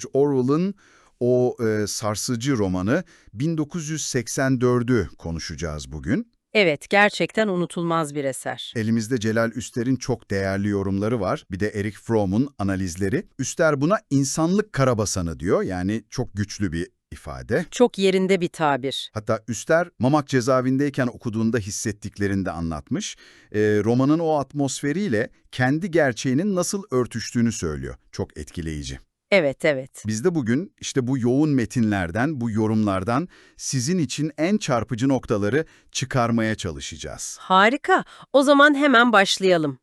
George Orwell'ın o e, sarsıcı romanı 1984'ü konuşacağız bugün. Evet, gerçekten unutulmaz bir eser. Elimizde Celal Üster'in çok değerli yorumları var. Bir de Eric Fromm'un analizleri. Üster buna insanlık karabasanı diyor. Yani çok güçlü bir ifade. Çok yerinde bir tabir. Hatta Üster, Mamak cezaevindeyken okuduğunda hissettiklerini de anlatmış. Ee, romanın o atmosferiyle kendi gerçeğinin nasıl örtüştüğünü söylüyor. Çok etkileyici. Evet, evet. Biz de bugün işte bu yoğun metinlerden, bu yorumlardan sizin için en çarpıcı noktaları çıkarmaya çalışacağız. Harika. O zaman hemen başlayalım.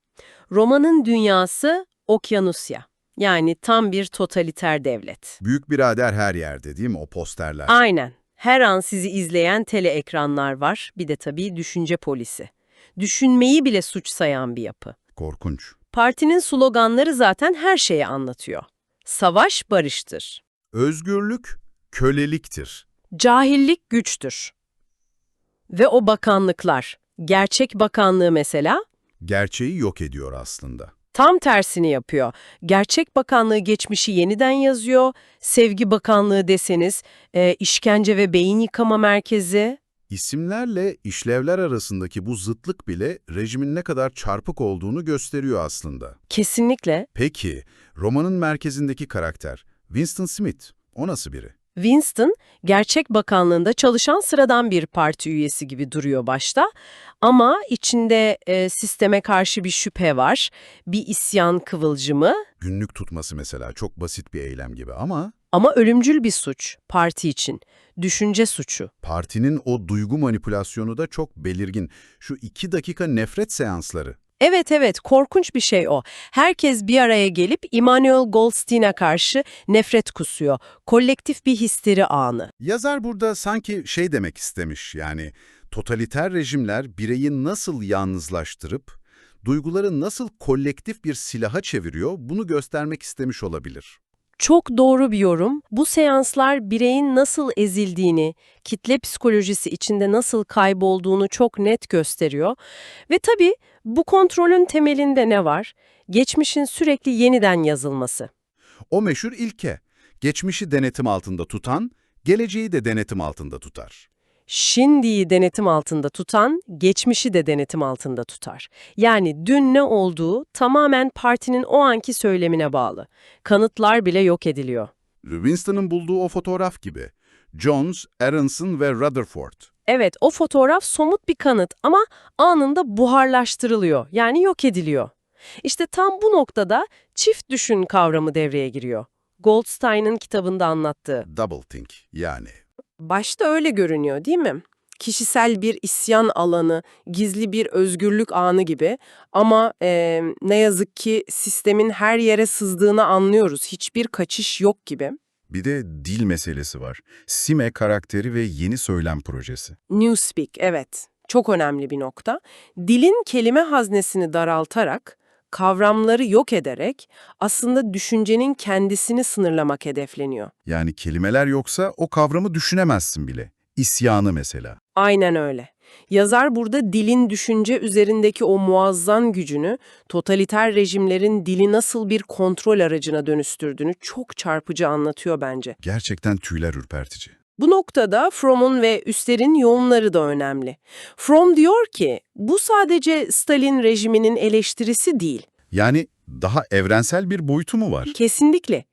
Romanın dünyası Okyanusya. Yani tam bir totaliter devlet. Büyük birader her yerde değil mi o posterler? Aynen. Her an sizi izleyen tele ekranlar var. Bir de tabii düşünce polisi. Düşünmeyi bile suç sayan bir yapı. Korkunç. Partinin sloganları zaten her şeyi anlatıyor. Savaş barıştır. Özgürlük köleliktir. Cahillik güçtür. Ve o bakanlıklar, gerçek bakanlığı mesela Gerçeği yok ediyor aslında. tam tersini yapıyor. Gerçek bakanlığı geçmişi yeniden yazıyor. Sevgi bakanlığı deseniz, e, işkence ve beyin yıkama merkezi. İsimlerle işlevler arasındaki bu zıtlık bile rejimin ne kadar çarpık olduğunu gösteriyor aslında. Kesinlikle Peki, romanın merkezindeki karakter Winston Smith, o nasıl biri? Winston, gerçek bakanlığında çalışan sıradan bir parti üyesi gibi duruyor başta. Ama içinde e, sisteme karşı bir şüphe var, bir isyan kıvılcımı Günlük tutması mesela çok basit bir eylem gibi ama ama ölümcül bir suç parti için. Düşünce suçu. partinin o duygu manipülasyonu da çok belirgin. Şu iki dakika nefret seansları. Evet evet korkunç bir şey o. Herkes bir araya gelip Immanuel Goldstein'e karşı nefret kusuyor. Kolektif bir histeri anı. Yazar burada sanki şey demek istemiş yani totaliter rejimler bireyi nasıl yalnızlaştırıp duyguları nasıl kolektif bir silaha çeviriyor bunu göstermek istemiş olabilir. Çok doğru bir yorum. Bu seanslar bireyin nasıl ezildiğini, kitle psikolojisi içinde nasıl kaybolduğunu çok net gösteriyor. Ve tabii bu kontrolün temelinde ne var? Geçmişin sürekli yeniden yazılması. O meşhur ilke, geçmişi denetim altında tutan, geleceği de denetim altında tutar. Şimdiyi denetim altında tutan, geçmişi de denetim altında tutar. Yani dün ne olduğu tamamen partinin o anki söylemine bağlı. Kanıtlar bile yok ediliyor. Winston'ın bulduğu o fotoğraf gibi. Jones, Aronson ve Rutherford. Evet, o fotoğraf somut bir kanıt ama anında buharlaştırılıyor, yani yok ediliyor. İşte tam bu noktada çift düşün kavramı devreye giriyor. Goldstein'ın kitabında anlattığı. Double think yani. Başta öyle görünüyor değil mi? Kişisel bir isyan alanı, gizli bir özgürlük anı gibi ama eee, ne yazık ki sistemin her yere sızdığını anlıyoruz. Hiçbir kaçış yok gibi. Bir de dil meselesi var. Sime karakteri ve yeni söylem projesi. Newspeak, evet. Çok önemli bir nokta. Dilin kelime haznesini daraltarak, kavramları yok ederek aslında düşüncenin kendisini sınırlamak hedefleniyor. Yani kelimeler yoksa o kavramı düşünemezsin bile. İsyanı mesela. Aynen öyle. Yazar burada dilin düşünce üzerindeki o muazzam gücünü, totaliter rejimlerin dili nasıl bir kontrol aracına dönüştürdüğünü çok çarpıcı anlatıyor bence. Gerçekten tüyler ürpertici. Bu noktada Fromm'un ve Üster'in yoğunları da önemli. Fromm diyor ki, bu sadece Stalin rejiminin eleştirisi değil. Yani daha evrensel bir boyutu mu var? Kesinlikle.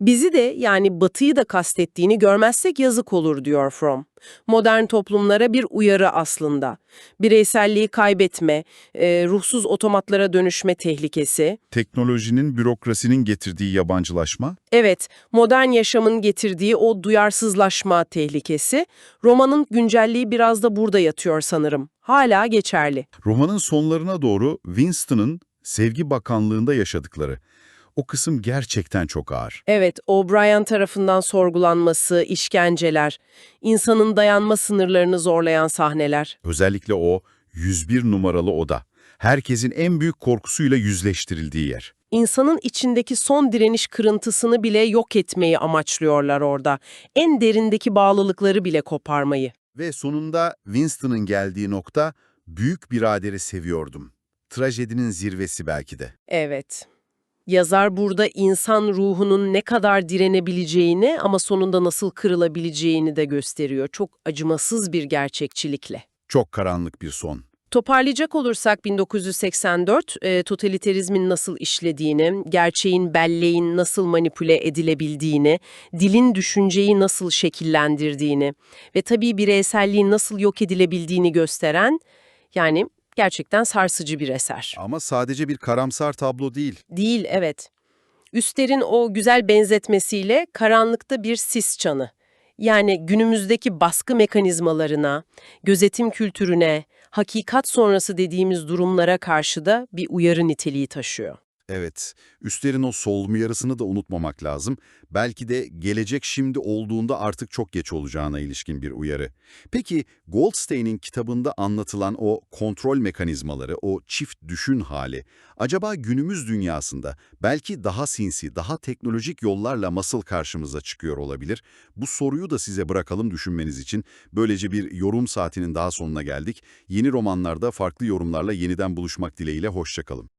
Bizi de yani Batı'yı da kastettiğini görmezsek yazık olur diyor Fromm. Modern toplumlara bir uyarı aslında. Bireyselliği kaybetme, e, ruhsuz otomatlara dönüşme tehlikesi. Teknolojinin, bürokrasinin getirdiği yabancılaşma, Evet, modern yaşamın getirdiği o duyarsızlaşma tehlikesi. Romanın güncelliği biraz da burada yatıyor sanırım. Hala geçerli. romanın sonlarına doğru Winston'ın Sevgi Bakanlığı'nda yaşadıkları. O kısım gerçekten çok ağır. Evet, O'Brien tarafından sorgulanması, işkenceler, insanın dayanma sınırlarını zorlayan sahneler. Özellikle o 101 numaralı oda. Herkesin en büyük korkusuyla yüzleştirildiği yer. İnsanın içindeki son direniş kırıntısını bile yok etmeyi amaçlıyorlar orada. En derindeki bağlılıkları bile koparmayı. Ve sonunda Winston'ın geldiği nokta büyük biraderi seviyordum. Trajedinin zirvesi belki de. Evet. Yazar burada insan ruhunun ne kadar direnebileceğini ama sonunda nasıl kırılabileceğini de gösteriyor. Çok acımasız bir gerçekçilikle. Çok karanlık bir son. Toparlayacak olursak 1984, e, totaliterizmin nasıl işlediğini, gerçeğin belleğin nasıl manipüle edilebildiğini, dilin düşünceyi nasıl şekillendirdiğini ve tabii bireyselliğin nasıl yok edilebildiğini gösteren, yani gerçekten sarsıcı bir eser. Ama sadece bir karamsar tablo değil. Değil, evet. Üster'in o güzel benzetmesiyle karanlıkta bir sis çanı. Yani günümüzdeki baskı mekanizmalarına, gözetim kültürüne, hakikat sonrası dediğimiz durumlara karşı da bir uyarı niteliği taşıyor. Evet, üstlerin o solmu yarısını da unutmamak lazım. Belki de gelecek şimdi olduğunda artık çok geç olacağına ilişkin bir uyarı. Peki Goldstein'in kitabında anlatılan o kontrol mekanizmaları, o çift düşün hali, acaba günümüz dünyasında belki daha sinsi, daha teknolojik yollarla nasıl karşımıza çıkıyor olabilir? Bu soruyu da size bırakalım düşünmeniz için. Böylece bir yorum saatinin daha sonuna geldik. Yeni romanlarda farklı yorumlarla yeniden buluşmak dileğiyle hoşçakalın.